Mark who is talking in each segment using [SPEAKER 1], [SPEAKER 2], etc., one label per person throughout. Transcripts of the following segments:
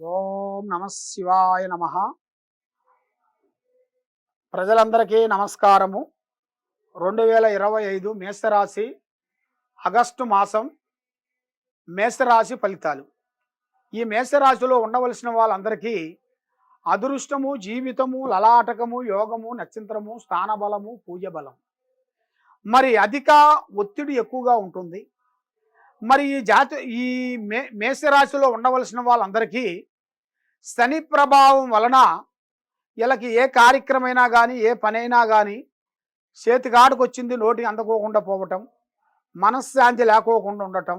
[SPEAKER 1] ఓం నమ శివాయ నమ. ప్రజలందరికీ నమస్కారము. రెండు వేల ఇరవై ఐదు మేషరాశి ఆగస్టు మాసం మేషరాశి ఫలితాలు. ఈ మేషరాశిలో ఉండవలసిన వాళ్ళందరికీ అదృష్టము జీవితము లలాటకము యోగము నక్షత్రము స్థానబలము పూజ బలం మరి అధిక ఒత్తిడి ఎక్కువగా ఉంటుంది. మరి ఈ జాతి ఈ మే మేషరాశిలో ఉండవలసిన వాళ్ళందరికీ శని ప్రభావం వలన వీళ్ళకి ఏ కార్యక్రమైనా కానీ ఏ పనైనా కానీ చేతికాడికి వచ్చింది నోటికి అందుకోకుండా పోవటం మనశ్శాంతి లేకోకుండా ఉండటం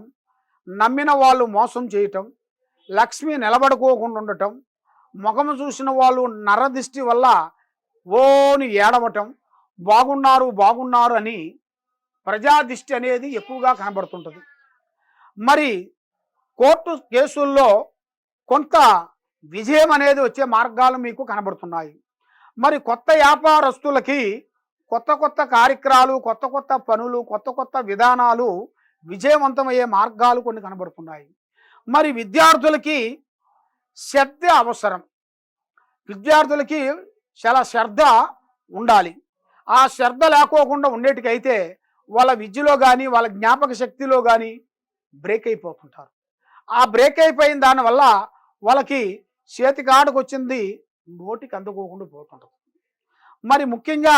[SPEAKER 1] నమ్మిన వాళ్ళు మోసం చేయటం లక్ష్మి నిలబడుకోకుండా ఉండటం ముఖం చూసిన వాళ్ళు నరదిష్టి వల్ల ఓని ఏడవటం బాగున్నారు బాగున్నారు అని ప్రజాదిష్టి అనేది ఎక్కువగా కనబడుతుంటుంది. మరి కోర్టు కేసుల్లో కొంత విజయం అనేది వచ్చే మార్గాలు మీకు కనబడుతున్నాయి. మరి కొత్త వ్యాపారస్తులకి కొత్త కొత్త కార్యక్రమాలు కొత్త కొత్త పనులు కొత్త కొత్త విధానాలు విజయవంతమయ్యే మార్గాలు కొన్ని కనబడుతున్నాయి. మరి విద్యార్థులకి శ్రద్ధ అవసరం. విద్యార్థులకి చాలా శ్రద్ధ ఉండాలి. ఆ శ్రద్ధ లేకోకుండా ఉండేటికైతే వాళ్ళ విద్యలో కానీ వాళ్ళ జ్ఞాపక శక్తిలో కానీ బ్రేక్ అయిపోతుంటారు ఆ బ్రేక్ అయిపోయిన దానివల్ల వాళ్ళకి చేతికి ఆడకు వచ్చింది నోటికి అందుకోకుండా పోతుంటుంది. మరి ముఖ్యంగా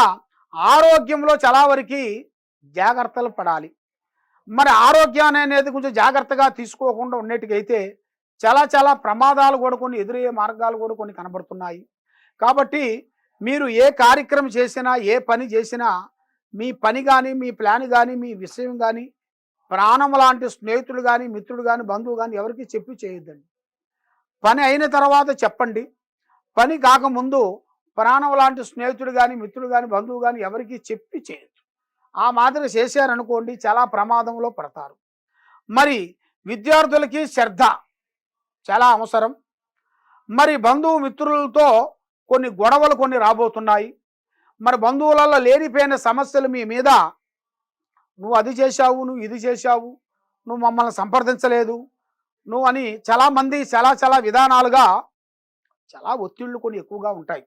[SPEAKER 1] ఆరోగ్యంలో చాలా వరకు జాగ్రత్తలు పడాలి. మరి ఆరోగ్యాన్ని అనేది కొంచెం జాగ్రత్తగా తీసుకోకుండా ఉండేటికైతే చాలా చాలా ప్రమాదాలు కూడా కొన్ని ఎదురయ్యే మార్గాలు కూడా కొన్ని కనబడుతున్నాయి. కాబట్టి మీరు ఏ కార్యక్రమం చేసినా ఏ పని చేసినా మీ పని కానీ మీ ప్లాన్ కానీ మీ విషయం కానీ ప్రాణం లాంటి స్నేహితుడు కానీ మిత్రుడు కానీ బంధువు కానీ ఎవరికి చెప్పి చేయొద్దండి. పని అయిన తర్వాత చెప్పండి. పని కాకముందు ప్రాణం లాంటి స్నేహితుడు కానీ మిత్రుడు కానీ బంధువు కానీ ఎవరికి చెప్పి చేయొద్దు. ఆ మాదిరి చేశారనుకోండి చాలా ప్రమాదంలో పడతారు. మరి విద్యార్థులకి శ్రద్ధ చాలా అవసరం. మరి బంధువు మిత్రులతో కొన్ని గొడవలు కొన్ని రాబోతున్నాయి. మరి బంధువులలో లేనిపోయిన సమస్యలు మీ మీద నువ్వు అది చేశావు నువ్వు ఇది చేశావు నువ్వు మమ్మల్ని సంప్రదించలేదు నువ్వు అని చాలామంది చాలా చాలా విధానాలుగా చాలా ఒత్తిళ్ళు కొన్ని ఎక్కువగా ఉంటాయి.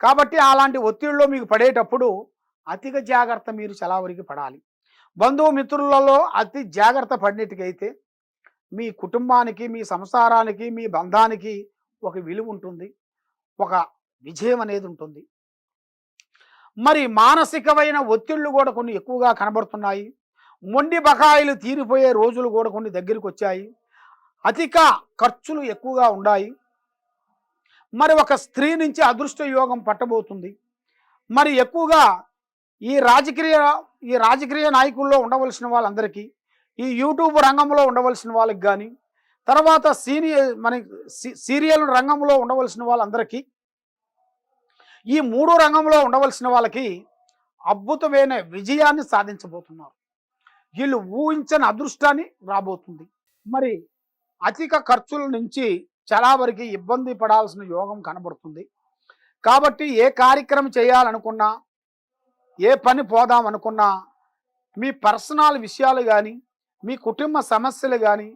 [SPEAKER 1] కాబట్టి అలాంటి ఒత్తిడిలో మీకు పడేటప్పుడు అతిగా జాగ్రత్త మీరు చాలా వరకు పడాలి. బంధువు మిత్రులలో అతి జాగ్రత్త పడినట్టుకైతే మీ కుటుంబానికి మీ సంసారానికి మీ బంధానికి ఒక విలువ ఉంటుంది. ఒక విజయం అనేది ఉంటుంది. మరి మానసికమైన ఒత్తిళ్ళు కూడా కొన్ని ఎక్కువగా కనబడుతున్నాయి. మొండి బకాయిలు తీరిపోయే రోజులు కూడా కొన్ని దగ్గరికి వచ్చాయి. అధిక ఖర్చులు ఎక్కువగా ఉన్నాయి మరి ఒక స్త్రీ నుంచి అదృష్ట యోగం పట్టబోతుంది. మరి ఎక్కువగా ఈ రాజకీయ ఈ రాజకీయ నాయకుల్లో ఉండవలసిన వాళ్ళందరికీ ఈ యూట్యూబ్ రంగంలో ఉండవలసిన వాళ్ళకి కానీ తర్వాత సీనియర్ మన సీరియల్ రంగంలో ఉండవలసిన వాళ్ళందరికీ ఈ మూడు రంగంలో ఉండవలసిన వాళ్ళకి అద్భుతమైన విజయాన్ని సాధించబోతున్నారు. వీళ్ళు ఊహించని అదృష్టాన్ని రాబోతుంది. మరి అధిక ఖర్చుల నుంచి చాలా వరకు ఇబ్బంది పడాల్సిన యోగం కనబడుతుంది. కాబట్టి ఏ కార్యక్రమం చేయాలనుకున్నా ఏ పని పోదాం అనుకున్నా మీ పర్సనల్ విషయాలు కానీ మీ కుటుంబ సమస్యలు కానీ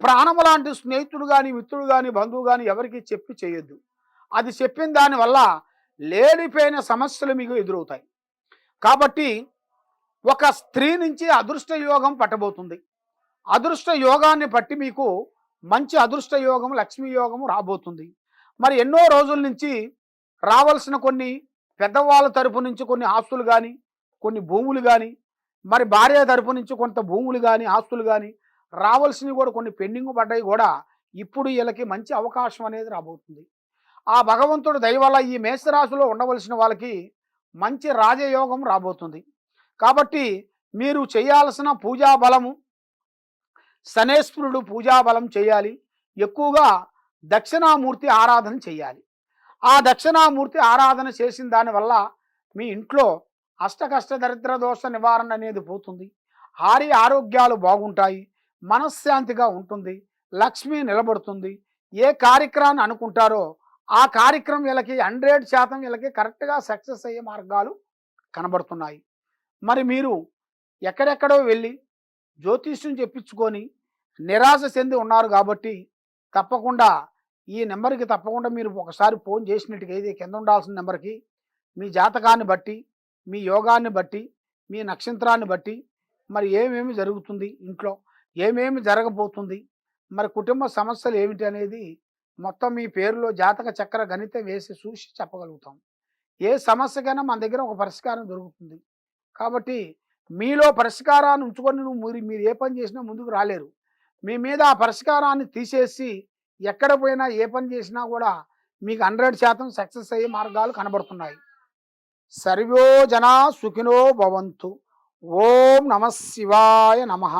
[SPEAKER 1] ప్రాణం లాంటి స్నేహితుడు కానీ మిత్రుడు కానీ బంధువు కానీ ఎవరికి చెప్పి చేయొద్దు. అది చెప్పిన దానివల్ల లేనిపోయిన సమస్యలు మీకు ఎదురవుతాయి. కాబట్టి ఒక స్త్రీ నుంచి అదృష్ట యోగం పట్టబోతుంది. అదృష్ట యోగాన్ని బట్టి మీకు మంచి అదృష్ట యోగం లక్ష్మీ యోగము రాబోతుంది. మరి ఎన్నో రోజుల నుంచి రావాల్సిన కొన్ని పెద్దవాళ్ళ తరపు నుంచి కొన్ని ఆస్తులు కానీ కొన్ని భూములు కానీ మరి భార్య తరపు నుంచి కొంత భూములు కానీ ఆస్తులు కానీ రావాల్సినవి కూడా కొన్ని పెండింగ్ పడ్డాయి కూడా ఇప్పుడు వీళ్ళకి మంచి అవకాశం అనేది రాబోతుంది. ఆ భగవంతుడు దయవల్ల ఈ మేషరాశిలో ఉండవలసిన వాళ్ళకి మంచి రాజయోగం రాబోతుంది. కాబట్టి మీరు చేయాల్సిన పూజా బలము శనేశ్వరుడు పూజా బలం చేయాలి. ఎక్కువగా దక్షిణామూర్తి ఆరాధన చేయాలి. ఆ దక్షిణామూర్తి ఆరాధన చేసిన దానివల్ల మీ ఇంట్లో అష్టకష్ట దరిద్ర దోష నివారణ అనేది పోతుంది. హారి ఆరోగ్యాలు బాగుంటాయి. మనశ్శాంతిగా ఉంటుంది. లక్ష్మి నిలబడుతుంది. ఏ కార్యక్రమాన్ని అనుకుంటారో ఆ కార్యక్రమం వీళ్ళకి హండ్రెడ్ శాతం వీళ్ళకి కరెక్ట్గా సక్సెస్ అయ్యే మార్గాలు కనబడుతున్నాయి. మరి మీరు ఎక్కడెక్కడో వెళ్ళి జ్యోతిష్యం చెప్పించుకొని నిరాశ చెంది ఉన్నారు కాబట్టి తప్పకుండా ఈ నెంబర్కి తప్పకుండా మీరు ఒకసారి ఫోన్ చేసినట్టుగా ఇది కింద ఉండాల్సిన నెంబర్కి మీ జాతకాన్ని బట్టి మీ యోగాన్ని బట్టి మీ నక్షత్రాన్ని బట్టి మరి ఏమేమి జరుగుతుంది ఇంట్లో ఏమేమి జరగబోతుంది మరి కుటుంబ సమస్యలు ఏమిటి అనేది మొత్తం మీ పేరులో జాతక చక్ర గణితం వేసి చూసి చెప్పగలుగుతాం. ఏ సమస్యకైనా మన దగ్గర ఒక పరిష్కారం దొరుకుతుంది. కాబట్టి మీలో పరిష్కారాన్ని ఉంచుకొని నువ్వు మీరు మీరు ఏ పని చేసినా ముందుకు రాలేరు. మీ మీద ఆ పరిష్కారాన్ని తీసేసి ఎక్కడ పోయినా ఏ పని చేసినా కూడా మీకు హండ్రెడ్ శాతం సక్సెస్ అయ్యే మార్గాలు కనబడుతున్నాయి. సర్వోజన సుఖినో భవంతు. ఓం నమ శివాయ నమః.